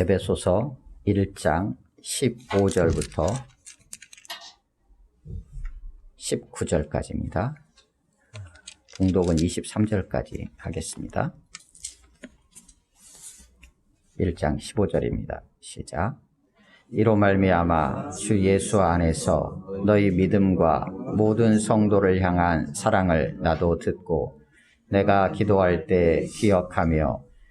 에베소서 1장 15절부터 19절까지입니다. 봉독은 23절까지 하겠습니다. 1장 15절입니다. 시작. 이로 말미암아 주 예수 안에서 너희 믿음과 모든 성도를 향한 사랑을 나도 듣고 내가 기도할 때 기억하며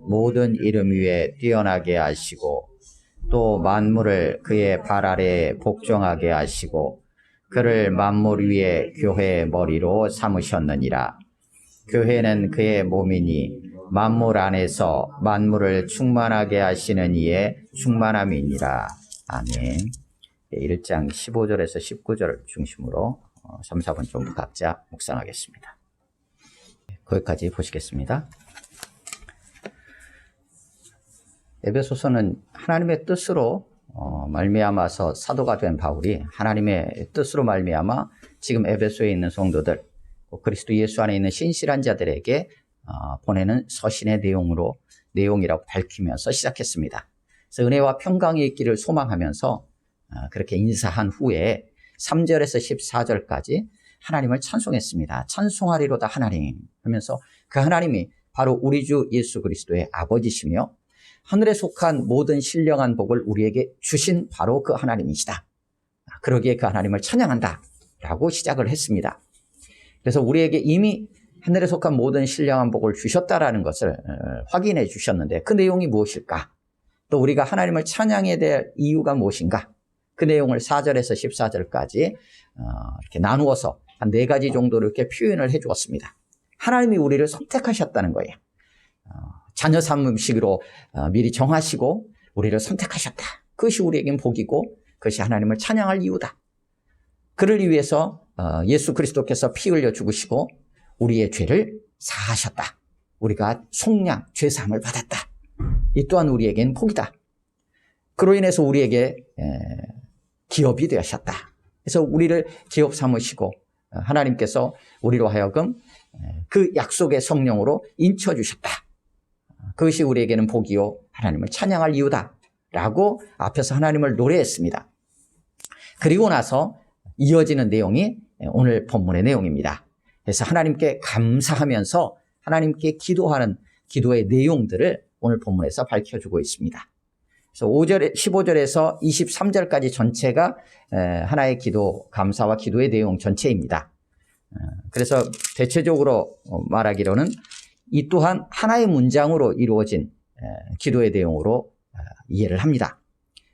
모든 이름 위에 뛰어나게 하시고 또 만물을 그의 발 아래에 복종하게 하시고 그를 만물 위에 교회의 머리로 삼으셨느니라. 교회는 그의 몸이니 만물 안에서 만물을 충만하게 하시는 이의 충만함이니라. 아멘. 1장 15절에서 19절을 중심으로 3, 4분 정도 각자 묵상하겠습니다. 거기까지 보시겠습니다. 에베소서는 하나님의 뜻으로 어, 말미암아서 사도가 된 바울이 하나님의 뜻으로 말미암아 지금 에베소에 있는 성도들 그리스도 예수 안에 있는 신실한 자들에게 어, 보내는 서신의 내용으로 내용이라고 밝히면서 시작했습니다. 그래서 은혜와 평강이 있기를 소망하면서 어, 그렇게 인사한 후에 3절에서 14절까지 하나님을 찬송했습니다. 찬송하리로다 하나님 하면서 그 하나님이 바로 우리 주 예수 그리스도의 아버지시며 하늘에 속한 모든 신령한 복을 우리에게 주신 바로 그 하나님이시다. 그러기에 그 하나님을 찬양한다. 라고 시작을 했습니다. 그래서 우리에게 이미 하늘에 속한 모든 신령한 복을 주셨다라는 것을 확인해 주셨는데 그 내용이 무엇일까? 또 우리가 하나님을 찬양해야 될 이유가 무엇인가? 그 내용을 4절에서 14절까지 어, 이렇게 나누어서 한 네 가지 정도로 이렇게 표현을 해 주었습니다. 하나님이 우리를 선택하셨다는 거예요. 어, 자녀 삼음식으로 어, 미리 정하시고 우리를 선택하셨다. 그것이 우리에겐 복이고 그것이 하나님을 찬양할 이유다. 그를 위해서 예수 그리스도께서 피 흘려 죽으시고 우리의 죄를 사하셨다. 우리가 속량, 죄사함을 받았다. 이 또한 우리에겐 복이다. 그로 인해서 우리에게 기업이 되셨다. 그래서 우리를 기업 삼으시고 하나님께서 우리로 하여금 그 약속의 성령으로 인쳐 주셨다. 그것이 우리에게는 복이요 하나님을 찬양할 이유다. 라고 앞에서 하나님을 노래했습니다. 그리고 나서 이어지는 내용이 오늘 본문의 내용입니다. 그래서 하나님께 감사하면서 하나님께 기도하는 기도의 내용들을 오늘 본문에서 밝혀주고 있습니다. 그래서 5절, 15절에서 23절까지 전체가 하나의 기도, 감사와 기도의 내용 전체입니다. 그래서 대체적으로 말하기로는 이 또한 하나의 문장으로 이루어진 기도의 내용으로 이해를 합니다.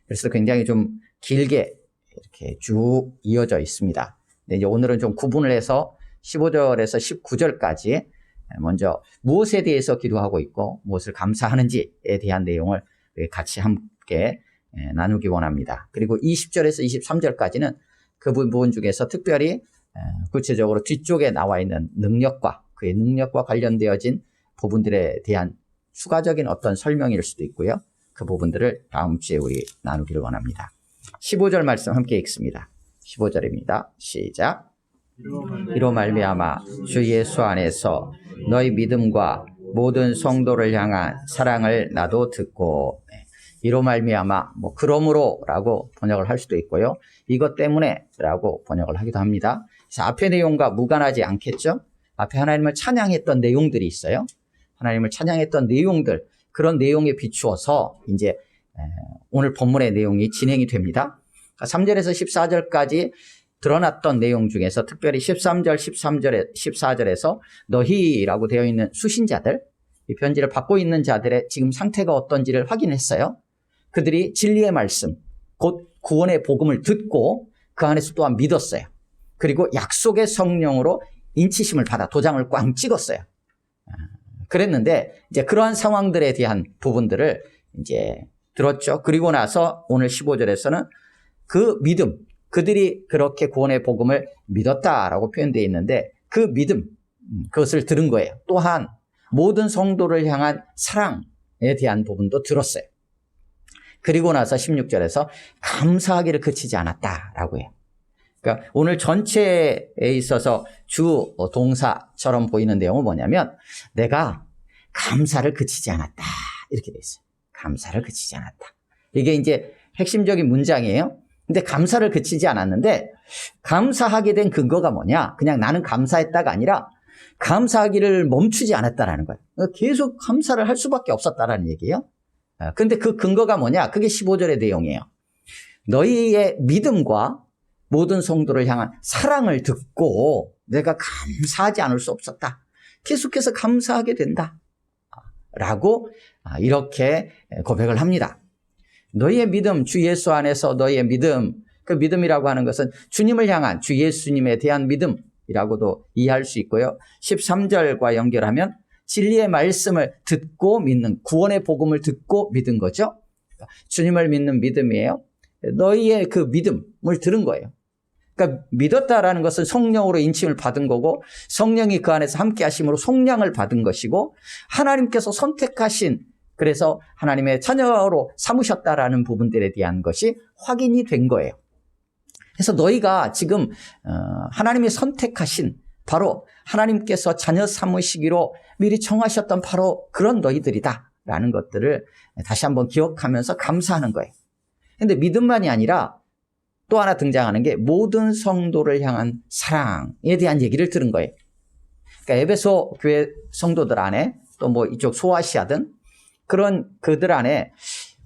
그래서 굉장히 좀 길게 이렇게 쭉 이어져 있습니다. 근데 이제 오늘은 좀 구분을 해서 15절에서 19절까지 먼저 무엇에 대해서 기도하고 있고 무엇을 감사하는지에 대한 내용을 같이 함께 나누기 원합니다. 그리고 20절에서 23절까지는 그 부분 중에서 특별히 구체적으로 뒤쪽에 나와 있는 능력과 그의 능력과 관련되어진 부분들에 대한 추가적인 어떤 설명일 수도 있고요. 그 부분들을 다음 주에 우리 나누기를 원합니다. 15절 말씀 함께 읽습니다. 15절입니다. 시작. 이로 말미암아 주 예수 안에서 너희 믿음과 모든 성도를 향한 사랑을 나도 듣고 이로 말미암아 뭐 그러므로라고 번역을 할 수도 있고요. 이것 때문에라고 번역을 하기도 합니다. 그래서 앞의 내용과 무관하지 않겠죠? 앞에 하나님을 찬양했던 내용들이 있어요. 하나님을 찬양했던 내용들 그런 내용에 비추어서 이제 오늘 본문의 내용이 진행이 됩니다. 3절에서 14절까지 드러났던 내용 중에서 특별히 13절, 13절에, 14절에서 너희라고 되어 있는 수신자들, 이 편지를 받고 있는 자들의 지금 상태가 어떤지를 확인했어요. 그들이 진리의 말씀, 곧 구원의 복음을 듣고 그 안에서 또한 믿었어요. 그리고 약속의 성령으로 인치심을 받아 도장을 꽝 찍었어요. 그랬는데 이제 그러한 상황들에 대한 부분들을 이제 들었죠. 그리고 나서 오늘 15절에서는 그 믿음, 그들이 그렇게 구원의 복음을 믿었다라고 표현되어 있는데 그 믿음, 음, 그것을 들은 거예요. 또한 모든 성도를 향한 사랑에 대한 부분도 들었어요. 그리고 나서 16절에서 감사하기를 그치지 않았다라고 해요. 그러니까 오늘 전체에 있어서 주 동사처럼 보이는 내용은 뭐냐면 내가 감사를 그치지 않았다. 이렇게 돼 있어요. 감사를 그치지 않았다. 이게 이제 핵심적인 문장이에요. 근데 감사를 그치지 않았는데 감사하게 된 근거가 뭐냐? 그냥 나는 감사했다가 아니라 감사하기를 멈추지 않았다라는 거예요. 계속 감사를 할 수밖에 없었다라는 얘기예요. 아, 근데 그 근거가 뭐냐? 그게 15절의 내용이에요. 너희의 믿음과 모든 성도를 향한 사랑을 듣고 내가 감사하지 않을 수 없었다. 계속해서 감사하게 된다. 라고 아, 이렇게 고백을 합니다. 너희의 믿음, 주 예수 안에서 너희의 믿음, 그 믿음이라고 하는 것은 주님을 향한 주 예수님에 대한 믿음이라고도 이해할 수 있고요. 13절과 연결하면 진리의 말씀을 듣고 믿는 구원의 복음을 듣고 믿은 거죠. 주님을 믿는 믿음이에요. 너희의 그 믿음을 들은 거예요. 그러니까 믿었다라는 것은 성령으로 인침을 받은 거고 성령이 그 안에서 함께 하심으로 속량을 받은 것이고 하나님께서 선택하신 그래서 하나님의 자녀로 삼으셨다라는 부분들에 대한 것이 확인이 된 거예요. 그래서 너희가 지금 어, 하나님이 선택하신 바로 하나님께서 자녀 삼으시기로 미리 청하셨던 바로 그런 너희들이다라는 것들을 다시 한번 기억하면서 감사하는 거예요. 근데 믿음만이 아니라 또 하나 등장하는 게 모든 성도를 향한 사랑에 대한 얘기를 들은 거예요. 그러니까 에베소 교회 성도들 안에 또 뭐 이쪽 소아시아든 그런 그들 안에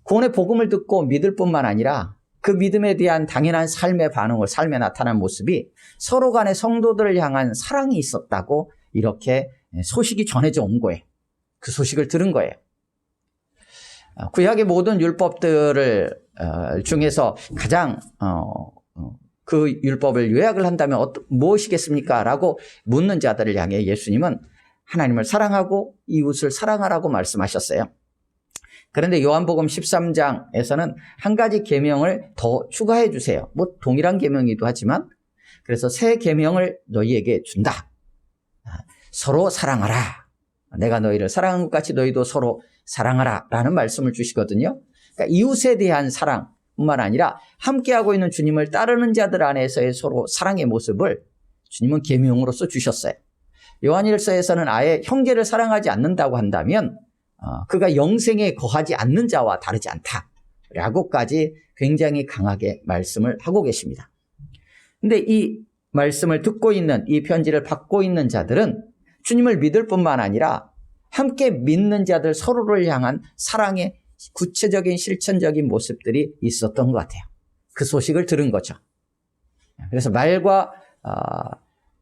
구원의 복음을 듣고 믿을 뿐만 아니라 그 믿음에 대한 당연한 삶의 반응을 삶에 나타난 모습이 서로 간의 성도들을 향한 사랑이 있었다고 이렇게 소식이 전해져 온 거예요. 그 소식을 들은 거예요. 구약의 모든 율법들을 어, 중에서 가장 어, 그 율법을 요약을 한다면 무엇이겠습니까? 라고 묻는 자들을 향해 예수님은 하나님을 사랑하고 이웃을 사랑하라고 말씀하셨어요. 그런데 요한복음 13장에서는 한 가지 계명을 더 추가해 주세요. 뭐 동일한 계명이기도 하지만 그래서 새 계명을 너희에게 준다. 서로 사랑하라. 내가 너희를 사랑한 것 같이 너희도 서로 사랑하라. 라는 말씀을 주시거든요. 그러니까 이웃에 대한 사랑뿐만 아니라 함께하고 있는 주님을 따르는 자들 안에서의 서로 사랑의 모습을 주님은 계명으로서 주셨어요. 요한일서에서는 아예 형제를 사랑하지 않는다고 한다면 어, 그가 영생에 거하지 않는 자와 다르지 않다라고까지 굉장히 강하게 말씀을 하고 계십니다. 근데 이 말씀을 듣고 있는 이 편지를 받고 있는 자들은 주님을 믿을 뿐만 아니라 함께 믿는 자들 서로를 향한 사랑의 구체적인 실천적인 모습들이 있었던 것 같아요. 그 소식을 들은 거죠. 그래서 말과 어,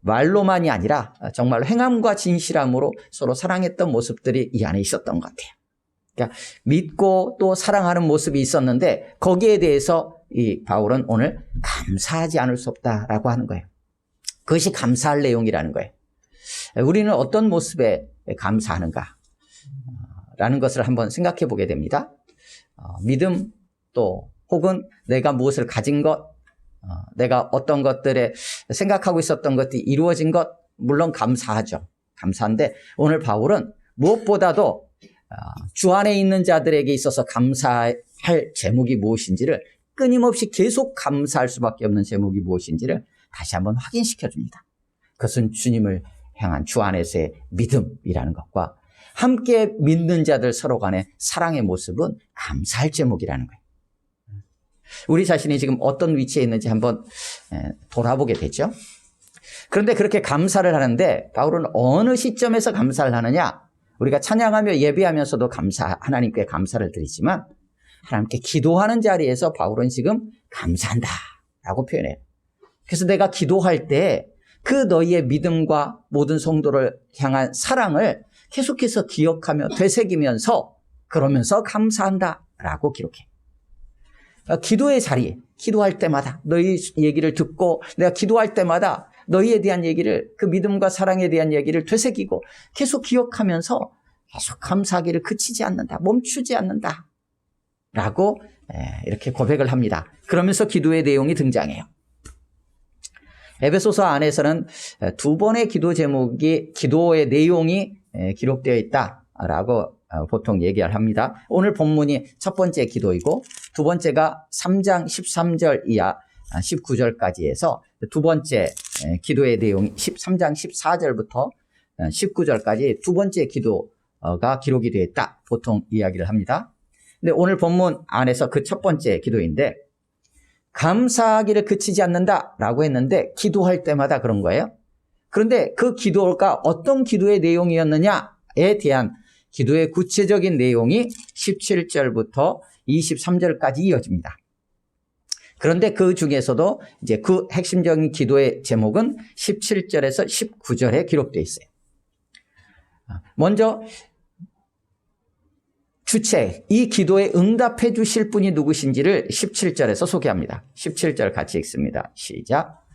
말로만이 아니라 정말 행함과 진실함으로 서로 사랑했던 모습들이 이 안에 있었던 것 같아요. 그러니까 믿고 또 사랑하는 모습이 있었는데 거기에 대해서 이 바울은 오늘 감사하지 않을 수 없다라고 하는 거예요. 그것이 감사할 내용이라는 거예요. 우리는 어떤 모습에 감사하는가? 라는 것을 한번 생각해 보게 됩니다. 어, 믿음 또 혹은 내가 무엇을 가진 것 어, 내가 어떤 것들에 생각하고 있었던 것들이 이루어진 것 물론 감사하죠. 감사한데 오늘 바울은 무엇보다도 어, 주 안에 있는 자들에게 있어서 감사할 제목이 무엇인지를 끊임없이 계속 감사할 수밖에 없는 제목이 무엇인지를 다시 한번 확인시켜 줍니다. 그것은 주님을 향한 주 안에서의 믿음이라는 것과 함께 믿는 자들 서로 간의 사랑의 모습은 감사할 제목이라는 거예요. 우리 자신이 지금 어떤 위치에 있는지 한번 돌아보게 되죠. 그런데 그렇게 감사를 하는데 바울은 어느 시점에서 감사를 하느냐? 우리가 찬양하며 예배하면서도 감사 하나님께 감사를 드리지만 하나님께 기도하는 자리에서 바울은 지금 감사한다 라고 표현해요. 그래서 내가 기도할 때 그 너희의 믿음과 모든 성도를 향한 사랑을 계속해서 기억하며 되새기면서 그러면서 감사한다 라고 기록해. 어, 기도의 자리, 기도할 때마다 너희 얘기를 듣고 내가 기도할 때마다 너희에 대한 얘기를 그 믿음과 사랑에 대한 얘기를 되새기고 계속 기억하면서 계속 감사하기를 그치지 않는다. 멈추지 않는다. 라고 예, 이렇게 고백을 합니다. 그러면서 기도의 내용이 등장해요. 에베소서 안에서는 두 번의 기도 제목이 기도의 내용이 예, 기록되어 있다라고 어, 보통 얘기를 합니다. 오늘 본문이 첫 번째 기도이고 두 번째가 3장 13절 이하 19절까지 해서 두 번째 예, 기도의 내용이 13장 14절부터 19절까지 두 번째 기도가 기록이 되어 있다. 보통 이야기를 합니다. 근데 오늘 본문 안에서 그 첫 번째 기도인데 감사하기를 그치지 않는다라고 했는데 기도할 때마다 그런 거예요. 그런데 그 기도가 어떤 기도의 내용이었느냐에 대한 기도의 구체적인 내용이 17절부터 23절까지 이어집니다. 그런데 그 중에서도 이제 그 핵심적인 기도의 제목은 17절에서 19절에 기록되어 있어요. 먼저 주체, 이 기도에 응답해 주실 분이 누구신지를 17절에서 소개합니다. 17절 같이 읽습니다. 시작.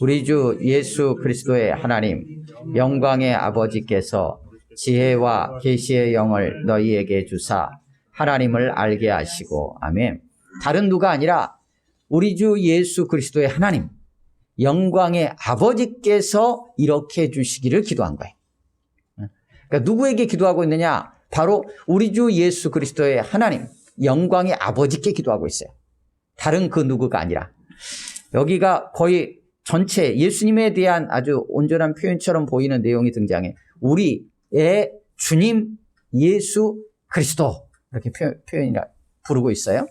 우리 주 예수 그리스도의 하나님, 영광의 아버지께서 지혜와 계시의 영을 너희에게 주사 하나님을 알게 하시고, 아멘. 다른 누가 아니라 우리 주 예수 그리스도의 하나님, 영광의 아버지께서 이렇게 해 주시기를 기도한 거예요. 그러니까 누구에게 기도하고 있느냐? 바로 우리 주 예수 그리스도의 하나님, 영광의 아버지께 기도하고 있어요. 다른 그 누구가 아니라. 여기가 거의 전체 예수님에 대한 아주 온전한 표현처럼 보이는 내용이 등장해. 우리의 주님 예수 그리스도. 이렇게 표 현이라 부르고 있어요.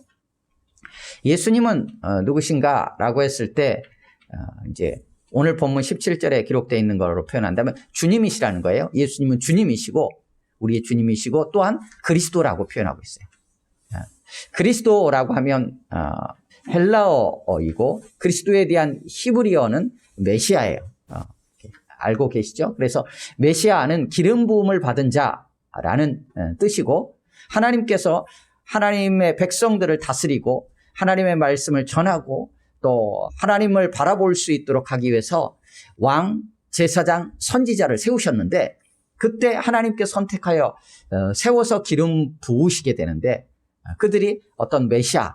예수님은 어, 누구신가라고 했을 때 어, 이제 오늘 본문 17절에 기록되어 있는 거로 표현한다면 주님이시라는 거예요. 예수님은 주님이시고 우리의 주님이시고 또한 그리스도라고 표현하고 있어요. 어, 그리스도라고 하면 헬라어이고 그리스도에 대한 히브리어는 메시아예요. 알고 계시죠? 그래서 메시아는 기름 부음을 받은 자라는 뜻이고 하나님께서 하나님의 백성들을 다스리고 하나님의 말씀을 전하고 또 하나님을 바라볼 수 있도록 하기 위해서 왕, 제사장, 선지자를 세우셨는데 그때 하나님께 선택하여 어, 세워서 기름 부으시게 되는데 그들이 어떤 메시아와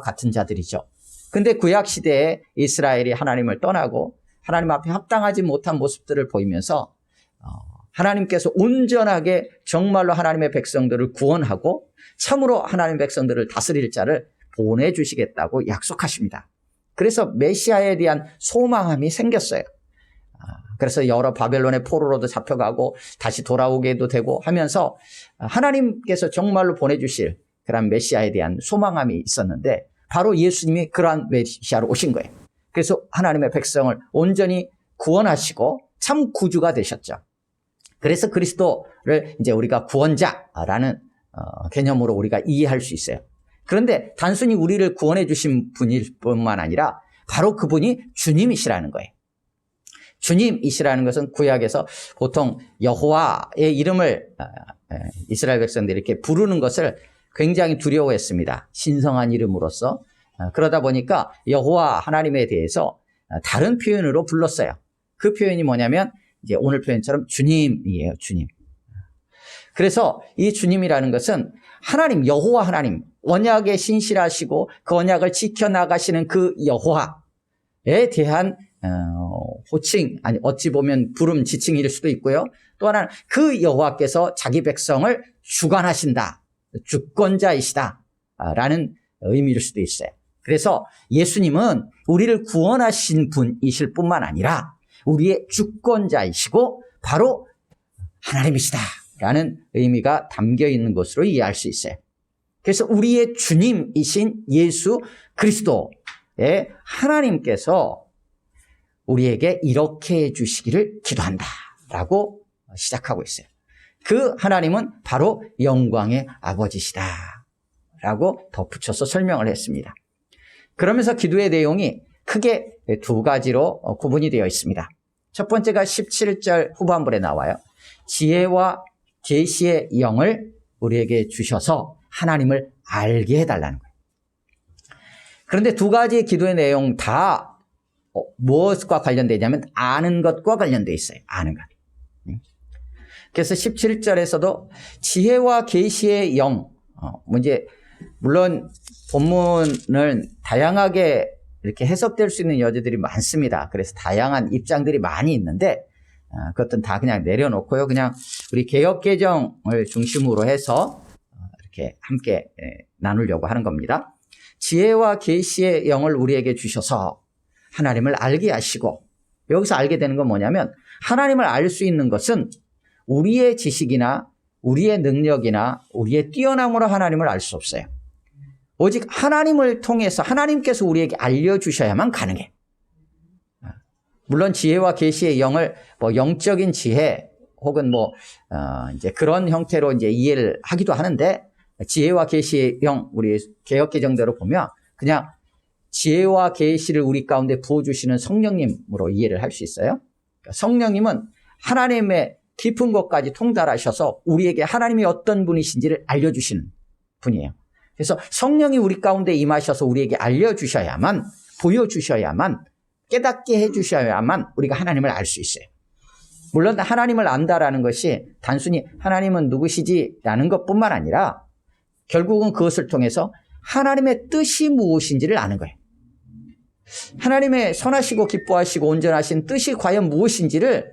같은 자들이죠. 근데 구약 시대에 이스라엘이 하나님을 떠나고 하나님 앞에 합당하지 못한 모습들을 보이면서 어, 하나님께서 온전하게 정말로 하나님의 백성들을 구원하고 참으로 하나님의 백성들을 다스릴 자를 보내주시겠다고 약속하십니다. 그래서 메시아에 대한 소망함이 생겼어요. 아, 그래서 여러 바벨론의 포로로도 잡혀가고 다시 돌아오게도 되고 하면서 하나님께서 정말로 보내주실 그런 메시아에 대한 소망함이 있었는데 바로 예수님이 그러한 메시아로 오신 거예요. 그래서 하나님의 백성을 온전히 구원하시고 참 구주가 되셨죠. 그래서 그리스도를 이제 우리가 구원자라는 어, 개념으로 우리가 이해할 수 있어요. 그런데 단순히 우리를 구원해 주신 분일 뿐만 아니라 바로 그분이 주님이시라는 거예요. 주님이시라는 것은 구약에서 보통 여호와의 이름을 아, 이스라엘 백성들이 이렇게 부르는 것을 굉장히 두려워했습니다. 신성한 이름으로서. 아, 그러다 보니까 여호와 하나님에 대해서 다른 표현으로 불렀어요. 그 표현이 뭐냐면 이제 오늘 표현처럼 주님이에요, 주님. 그래서 이 주님이라는 것은 하나님, 여호와 하나님, 언약에 신실하시고 그 언약을 지켜 나가시는 그 여호와에 대한 어, 호칭, 아니 어찌 보면 부름 지칭일 수도 있고요. 또 하나는 그 여호와께서 자기 백성을 주관하신다, 주권자이시다 라는 의미일 수도 있어요. 그래서 예수님은 우리를 구원하신 분이실 뿐만 아니라 우리의 주권자이시고 바로 하나님이시다 라는 의미가 담겨 있는 것으로 이해할 수 있어요. 그래서 우리의 주님이신 예수 그리스도의 하나님께서 우리에게 이렇게 해주시기를 기도한다. 라고 시작하고 있어요. 그 하나님은 바로 영광의 아버지시다. 라고 덧붙여서 설명을 했습니다. 그러면서 기도의 내용이 크게 두 가지로 어, 구분이 되어 있습니다. 첫 번째가 17절 후반부에 나와요. 지혜와 계시의 영을 우리에게 주셔서 하나님을 알게 해달라는 거예요. 그런데 두 가지 기도의 내용 다 어, 무엇과 관련되냐면 아는 것과 관련돼 있어요. 아는 것. 음. 그래서 17절에서도 지혜와 계시의 영, 어, 뭐 물론 본문은 다양하게 이렇게 해석될 수 있는 여지들이 많습니다. 그래서 다양한 입장들이 많이 있는데 어, 그것은 다 그냥 내려놓고요. 그냥 우리 개혁 개정을 중심으로 해서 어, 이렇게 함께 예, 나누려고 하는 겁니다. 지혜와 계시의 영을 우리에게 주셔서 하나님을 알게 하시고 여기서 알게 되는 건 뭐냐면 하나님을 알 수 있는 것은 우리의 지식이나 우리의 능력이나 우리의 뛰어남으로 하나님을 알 수 없어요. 오직 하나님을 통해서 하나님께서 우리에게 알려주셔야만 가능해. 물론 지혜와 계시의 영을 뭐 영적인 지혜 혹은 뭐 어, 이제 그런 형태로 이제 이해를 하기도 하는데 지혜와 계시의 영 우리 개혁 개정대로 보면 그냥 지혜와 계시를 우리 가운데 부어 주시는 성령님으로 이해를 할 수 있어요. 그러니까 성령님은 하나님의 깊은 것까지 통달하셔서 우리에게 하나님이 어떤 분이신지를 알려주시는 분이에요. 그래서 성령이 우리 가운데 임하셔서 우리에게 알려주셔야만, 보여주셔야만, 깨닫게 해주셔야만 우리가 하나님을 알 수 있어요. 물론 하나님을 안다라는 것이 단순히 하나님은 누구시지라는 것뿐만 아니라 결국은 그것을 통해서 하나님의 뜻이 무엇인지를 아는 거예요. 하나님의 선하시고 기뻐하시고 온전하신 뜻이 과연 무엇인지를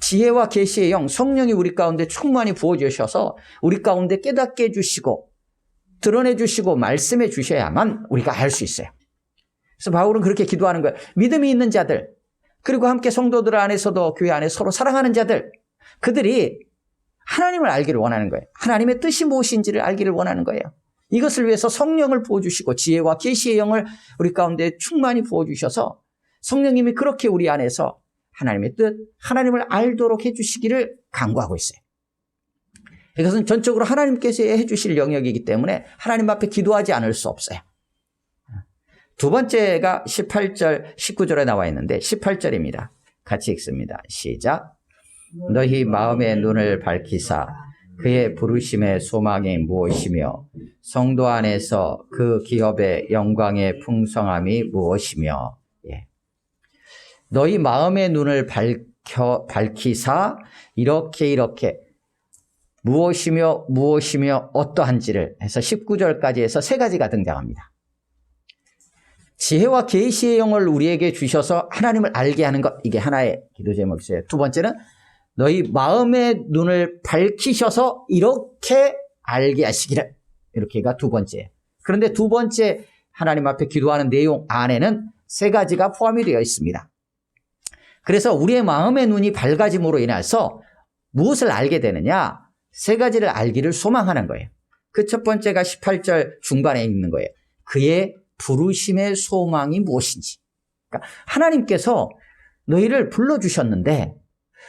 지혜와 계시의 영, 성령이 우리 가운데 충만히 부어 주셔서 우리 가운데 깨닫게 해 주시고 드러내 주시고 말씀해 주셔야만 우리가 알 수 있어요. 그래서 바울은 그렇게 기도하는 거예요. 믿음이 있는 자들, 그리고 함께 성도들 안에서도 교회 안에 서로 사랑하는 자들, 그들이 하나님을 알기를 원하는 거예요. 하나님의 뜻이 무엇인지를 알기를 원하는 거예요. 이것을 위해서 성령을 부어주시고 지혜와 계시의 영을 우리 가운데 충만히 부어주셔서 성령님이 그렇게 우리 안에서 하나님의 뜻, 하나님을 알도록 해주시기를 강구하고 있어요. 이것은 전적으로 하나님께서 해주실 영역이기 때문에 하나님 앞에 기도하지 않을 수 없어요. 두 번째가 18절, 19절에 나와 있는데 18절입니다. 같이 읽습니다. 시작. 너희 마음의 눈을 밝히사 그의 부르심의 소망이 무엇이며 성도 안에서 그 기업의 영광의 풍성함이 무엇이며 예. 너희 마음의 눈을 밝혀 밝히사 이렇게 이렇게 무엇이며 무엇이며 어떠한지를 해서 19절까지 해서 세 가지가 등장합니다. 지혜와 계시의 영을 우리에게 주셔서 하나님을 알게 하는 것 이게 하나의 기도 제목이에요. 두 번째는 너희 마음의 눈을 밝히셔서 이렇게 알게 하시기를 이렇게가 두 번째. 그런데 두 번째 하나님 앞에 기도하는 내용 안에는 세 가지가 포함이 되어 있습니다. 그래서 우리의 마음의 눈이 밝아짐으로 인해서 무엇을 알게 되느냐? 세 가지를 알기를 소망하는 거예요. 그 첫 번째가 18절 중반에 있는 거예요. 그의 부르심의 소망이 무엇인지. 그러니까 하나님께서 너희를 불러주셨는데,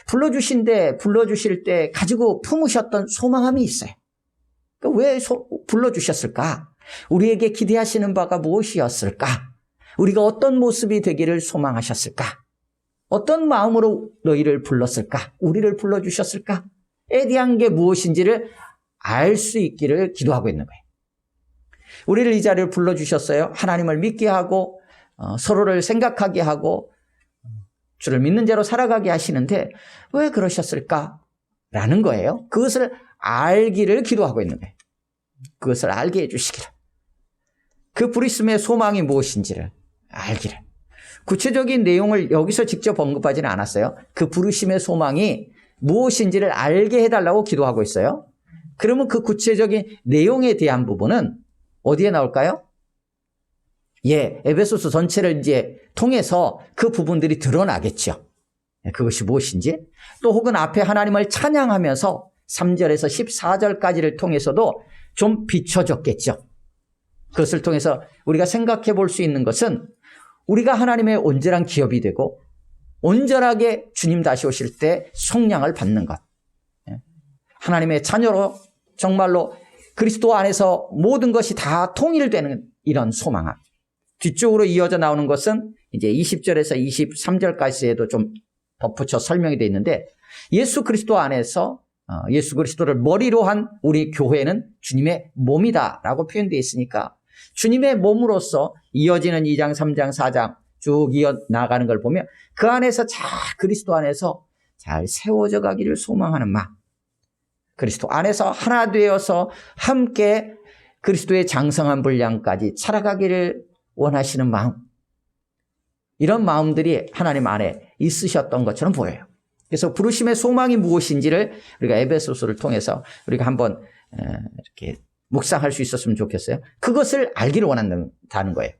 불러주신데, 불러주실 때 가지고 품으셨던 소망함이 있어요. 그러니까 왜 소, 불러주셨을까? 우리에게 기대하시는 바가 무엇이었을까? 우리가 어떤 모습이 되기를 소망하셨을까? 어떤 마음으로 너희를 불렀을까? 우리를 불러주셨을까? 에 대한 게 무엇인지를 알 수 있기를 기도하고 있는 거예요. 우리를 이 자리를 불러주셨어요. 하나님을 믿게 하고 어, 서로를 생각하게 하고 주를 믿는 자로 살아가게 하시는데 왜 그러셨을까? 라는 거예요. 그것을 알기를 기도하고 있는 거예요. 그것을 알게 해주시기를. 그 부리스의 소망이 무엇인지를 알기를. 구체적인 내용을 여기서 직접 언급하지는 않았어요. 그 부르심의 소망이 무엇인지를 알게 해달라고 기도하고 있어요. 그러면 그 구체적인 내용에 대한 부분은 어디에 나올까요? 예, 에베소스 전체를 이제 통해서 그 부분들이 드러나겠죠. 예, 그것이 무엇인지. 또 혹은 앞에 하나님을 찬양하면서 3절에서 14절까지를 통해서도 좀 비춰졌겠죠. 그것을 통해서 우리가 생각해 볼 수 있는 것은 우리가 하나님의 온전한 기업이 되고 온전하게 주님 다시 오실 때 속량을 받는 것. 예. 하나님의 자녀로 정말로 그리스도 안에서 모든 것이 다 통일되는 이런 소망함. 뒤쪽으로 이어져 나오는 것은 이제 20절에서 23절까지에도 좀 덧붙여 설명이 되어 있는데 예수 그리스도 안에서 어, 예수 그리스도를 머리로 한 우리 교회는 주님의 몸이다라고 표현되어 있으니까 주님의 몸으로서 이어지는 2장, 3장, 4장 쭉 이어 나가는 걸 보면 그 안에서 잘 그리스도 안에서 잘 세워져 가기를 소망하는 마음. 그리스도 안에서 하나 되어서 함께 그리스도의 장성한 분량까지 살아가기를 원하시는 마음. 이런 마음들이 하나님 안에 있으셨던 것처럼 보여요. 그래서 부르심의 소망이 무엇인지를 우리가 에베소서를 통해서 우리가 한번 이렇게 묵상할 수 있었으면 좋겠어요. 그것을 알기를 원한다는 거예요.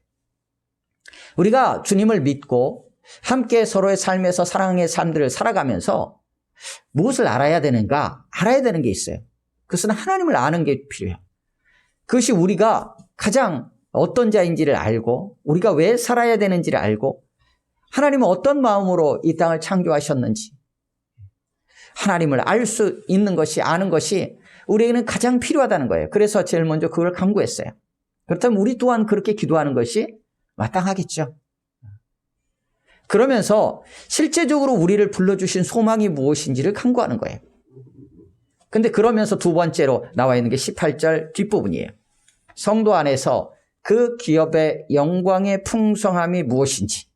우리가 주님을 믿고 함께 서로의 삶에서 사랑의 삶들을 살아가면서 무엇을 알아야 되는가? 알아야 되는 게 있어요. 그것은 하나님을 아는 게 필요해요. 그것이 우리가 가장 어떤 자인지를 알고 우리가 왜 살아야 되는지를 알고 하나님은 어떤 마음으로 이 땅을 창조하셨는지 하나님을 알 수 있는 것이 아는 것이 우리에게는 가장 필요하다는 거예요. 그래서 제일 먼저 그걸 강구했어요. 그렇다면 우리 또한 그렇게 기도하는 것이 마땅하겠죠. 그러면서 실제적으로 우리를 불러주신 소망이 무엇인지를 강구하는 거예요. 근데 그러면서 두 번째로 나와 있는 게 18절 뒷부분이에요. 성도 안에서 그 기업의 영광의 풍성함이 무엇인지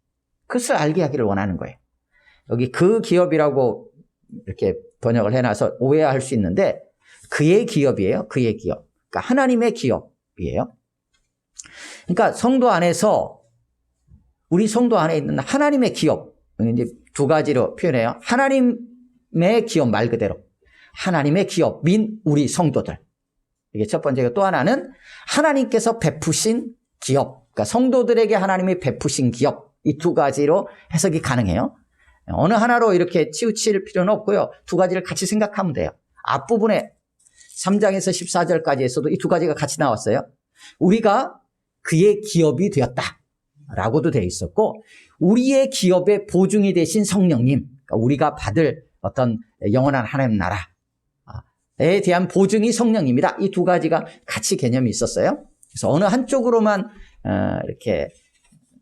그것을 알게 하기를 원하는 거예요. 여기 그 기업이라고 이렇게 번역을 해놔서 오해할 수 있는데 그의 기업이에요. 그의 기업. 그러니까 하나님의 기업이에요. 그러니까 성도 안에서 우리 성도 안에 있는 하나님의 기업 이제 두 가지로 표현해요. 하나님의 기업 말 그대로 하나님의 기업민 우리 성도들. 이게 첫 번째고 또 하나는 하나님께서 베푸신 기업. 그러니까 성도들에게 하나님이 베푸신 기업. 이 두 가지로 해석이 가능해요. 어느 하나로 이렇게 치우칠 필요는 없고요. 두 가지를 같이 생각하면 돼요. 앞부분에 3장에서 14절까지에서도 이 두 가지가 같이 나왔어요. 우리가 그의 기업이 되었다. 라고도 되어 있었고, 우리의 기업의 보증이 되신 성령님, 그러니까 우리가 받을 어떤 영원한 하나님 나라에 대한 보증이 성령님이다. 이 두 가지가 같이 개념이 있었어요. 그래서 어느 한쪽으로만 어, 이렇게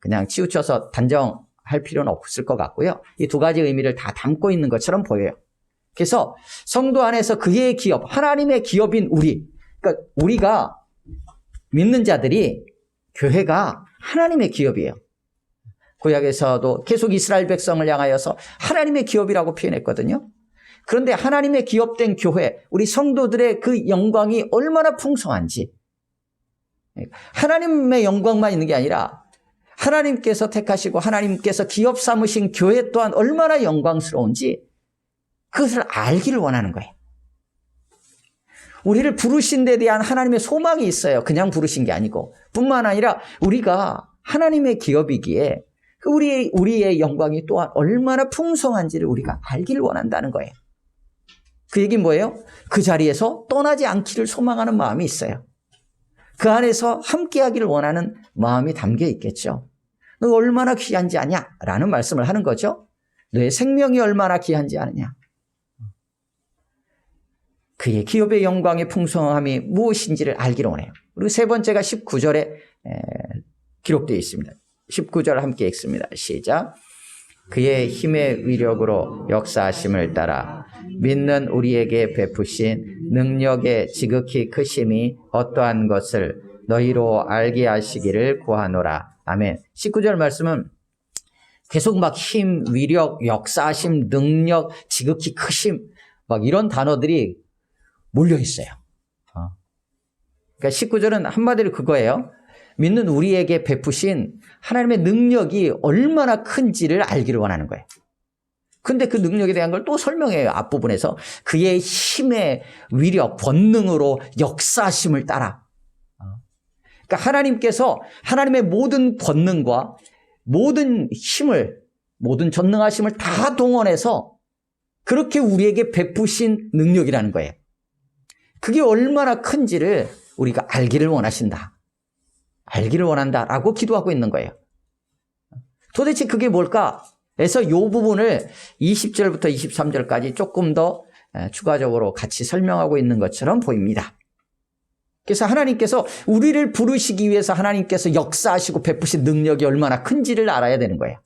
그냥 치우쳐서 단정할 필요는 없을 것 같고요. 이 두 가지 의미를 다 담고 있는 것처럼 보여요. 그래서 성도 안에서 그의 기업, 하나님의 기업인 우리, 그러니까 우리가 믿는 자들이 교회가 하나님의 기업이에요. 구약에서도 계속 이스라엘 백성을 향하여서 하나님의 기업이라고 표현했거든요. 그런데 하나님의 기업된 교회, 우리 성도들의 그 영광이 얼마나 풍성한지, 하나님의 영광만 있는 게 아니라 하나님께서 택하시고 하나님께서 기업 삼으신 교회 또한 얼마나 영광스러운지 그것을 알기를 원하는 거예요. 우리를 부르신 데 대한 하나님의 소망이 있어요. 그냥 부르신 게 아니고. 뿐만 아니라 우리가 하나님의 기업이기에 그 우리의, 우리의 영광이 또한 얼마나 풍성한지를 우리가 알기를 원한다는 거예요. 그 얘기는 뭐예요? 그 자리에서 떠나지 않기를 소망하는 마음이 있어요. 그 안에서 함께 하기를 원하는 마음이 담겨 있겠죠. 너 얼마나 귀한지 아냐? 라는 말씀을 하는 거죠. 너의 생명이 얼마나 귀한지 아느냐? 그의 기업의 영광의 풍성함이 무엇인지를 알기를 원해요. 그리고 세 번째가 19절에 기록되어 있습니다. 19절 함께 읽습니다. 시작. 그의 힘의 위력으로 역사하심을 따라 믿는 우리에게 베푸신 능력의 지극히 크심이 어떠한 것을 너희로 알게 하시기를 구하노라. 아멘. 19절 말씀은 계속 막 힘, 위력, 역사심, 능력, 지극히 크심, 막 이런 단어들이 몰려 있어요. 어. 그러니까 19절은 한마디로 그거예요. 믿는 우리에게 베푸신 하나님의 능력이 얼마나 큰지를 알기를 원하는 거예요. 근데 그 능력에 대한 걸 또 설명해요. 앞부분에서. 그의 힘의 위력, 본능으로 역사심을 따라. 어. 그러니까 하나님께서 하나님의 모든 권능과 모든 힘을, 모든 전능하심을 다 동원해서 그렇게 우리에게 베푸신 능력이라는 거예요. 그게 얼마나 큰지를 우리가 알기를 원하신다. 알기를 원한다라고 기도하고 있는 거예요. 도대체 그게 뭘까? 그래서 이 부분을 20절부터 23절까지 조금 더 추가적으로 같이 설명하고 있는 것처럼 보입니다. 그래서 하나님께서 우리를 부르시기 위해서 하나님께서 역사하시고 베푸신 능력이 얼마나 큰지를 알아야 되는 거예요.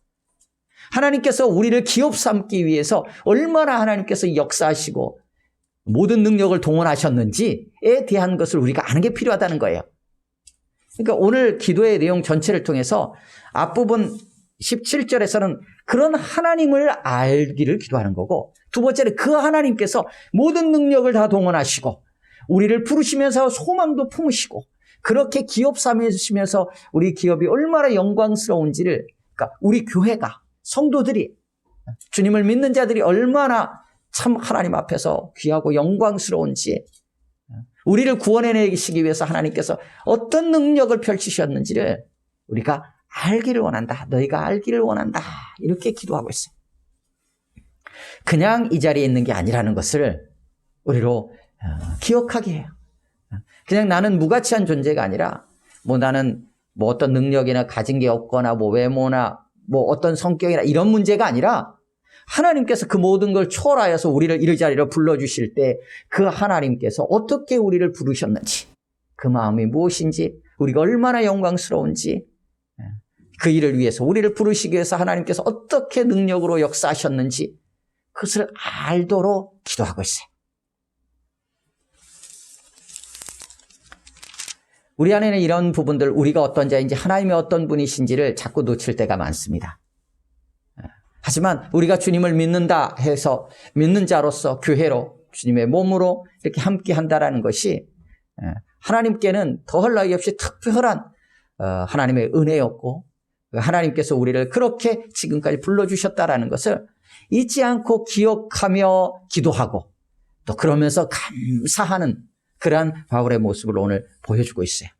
하나님께서 우리를 기업 삼기 위해서 얼마나 하나님께서 역사하시고 모든 능력을 동원하셨는지에 대한 것을 우리가 아는 게 필요하다는 거예요. 그러니까 오늘 기도의 내용 전체를 통해서 앞부분 17절에서는 그런 하나님을 알기를 기도하는 거고 두 번째는 그 하나님께서 모든 능력을 다 동원하시고 우리를 부르시면서 소망도 품으시고 그렇게 기업 삼으시면서 우리 기업이 얼마나 영광스러운지를 그러니까 우리 교회가 성도들이 주님을 믿는 자들이 얼마나 참 하나님 앞에서 귀하고 영광스러운지 우리를 구원해내시기 위해서 하나님께서 어떤 능력을 펼치셨는지를 우리가 알기를 원한다. 너희가 알기를 원한다. 이렇게 기도하고 있어요. 그냥 이 자리에 있는 게 아니라는 것을 우리로 어, 기억하게 해요. 그냥 나는 무가치한 존재가 아니라 뭐 나는 뭐 어떤 능력이나 가진 게 없거나 뭐 외모나 뭐 어떤 성격이나 이런 문제가 아니라 하나님께서 그 모든 걸 초월하여서 우리를 이 자리로 불러주실 때 그 하나님께서 어떻게 우리를 부르셨는지 그 마음이 무엇인지 우리가 얼마나 영광스러운지 그 일을 위해서 우리를 부르시기 위해서 하나님께서 어떻게 능력으로 역사하셨는지 그것을 알도록 기도하고 있어요. 우리 안에는 이런 부분들 우리가 어떤 자인지 하나님이 어떤 분이신지를 자꾸 놓칠 때가 많습니다. 하지만 우리가 주님을 믿는다 해서 믿는 자로서 교회로 주님의 몸으로 이렇게 함께 한다라는 것이 하나님께는 더할 나위 없이 특별한 어, 하나님의 은혜였고 하나님께서 우리를 그렇게 지금까지 불러주셨다라는 것을 잊지 않고 기억하며 기도하고 또 그러면서 감사하는 그러한 바울의 모습을 오늘 보여주고 있어요.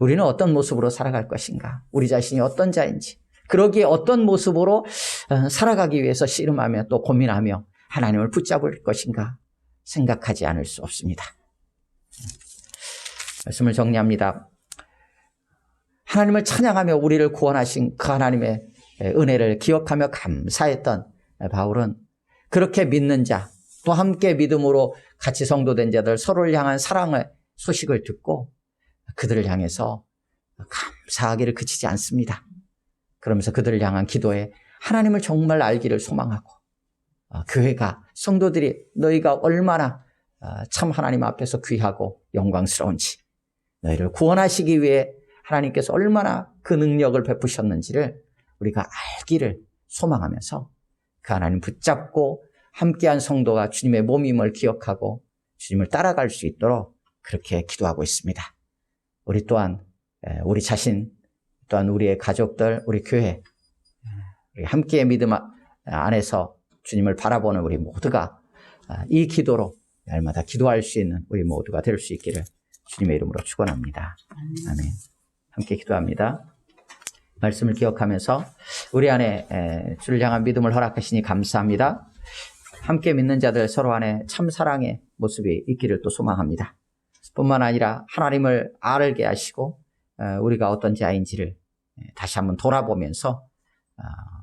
우리는 어떤 모습으로 살아갈 것인가? 우리 자신이 어떤 자인지. 그러기에 어떤 모습으로 어, 살아가기 위해서 씨름하며 또 고민하며 하나님을 붙잡을 것인가 생각하지 않을 수 없습니다. 말씀을 정리합니다. 하나님을 찬양하며 우리를 구원하신 그 하나님의 은혜를 기억하며 감사했던 바울은 그렇게 믿는 자, 또 함께 믿음으로 같이 성도된 자들 서로를 향한 사랑의 소식을 듣고 그들을 향해서 감사하기를 그치지 않습니다. 그러면서 그들을 향한 기도에 하나님을 정말 알기를 소망하고 어, 교회가 성도들이 너희가 얼마나 어, 참 하나님 앞에서 귀하고 영광스러운지 너희를 구원하시기 위해 하나님께서 얼마나 그 능력을 베푸셨는지를 우리가 알기를 소망하면서 그 하나님 붙잡고 함께한 성도가 주님의 몸임을 기억하고 주님을 따라갈 수 있도록 그렇게 기도하고 있습니다. 우리 또한 우리 자신 또한 우리의 가족들, 우리 교회, 우리 함께의 믿음 안에서 주님을 바라보는 우리 모두가 아, 이 기도로 날마다 기도할 수 있는 우리 모두가 될 수 있기를 주님의 이름으로 축원합니다. 아멘. 함께 기도합니다. 말씀을 기억하면서 우리 안에 주를 향한 믿음을 허락하시니 감사합니다. 함께 믿는 자들 서로 안에 참 사랑의 모습이 있기를 또 소망합니다. 뿐만 아니라 하나님을 알게 하시고 우리가 어떤 자인지를 다시 한번 돌아보면서 아,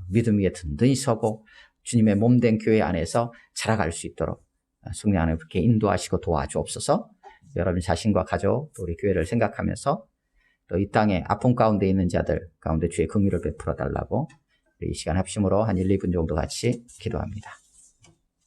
믿음 위에 든든히 서고 주님의 몸된 교회 안에서 자라갈 수 있도록 성령 하나님께 인도하시고 도와주옵소서. 여러분 자신과 가족 또 우리 교회를 생각하면서 또 이 땅에 아픔 가운데 있는 자들 가운데 주의 긍휼을 베풀어 달라고 이 시간 합심으로 한 1, 2분 정도 같이 기도합니다.